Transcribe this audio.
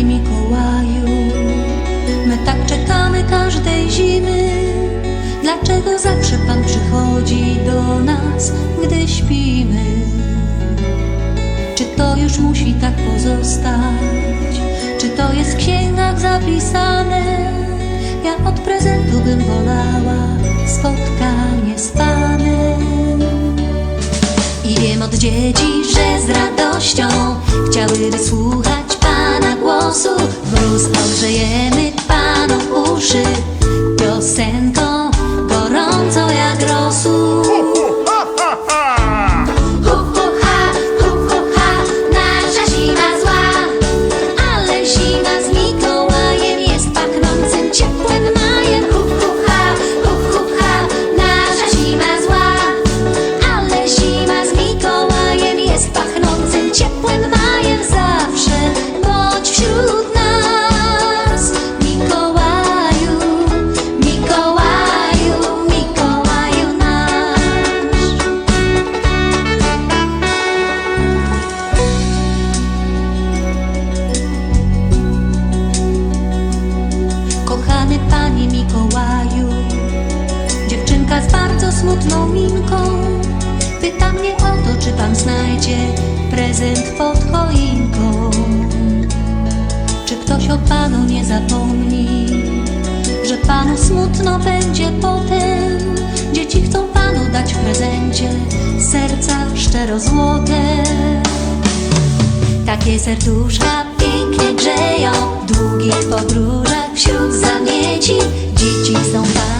Panie Mikołaju My tak czekamy każdej zimy Dlaczego zawsze Pan przychodzi do nas, gdy śpimy? Czy to już musi tak pozostać? Czy to jest w księgach zapisane? Ja od prezentu bym wolała spotkanie z Panem I wiem od dzieci, że z radością piosenką gorącą jak smutną minką pyta mnie o to, czy Pan znajdzie prezent pod choinką. Czy ktoś o Panu nie zapomni, że Panu smutno będzie potem? Dzieci chcą Panu dać w prezencie serca szczero złote. Takie serduszka pięknie grzeją w długich podróżach wśród zamieci. Dzieci są Pana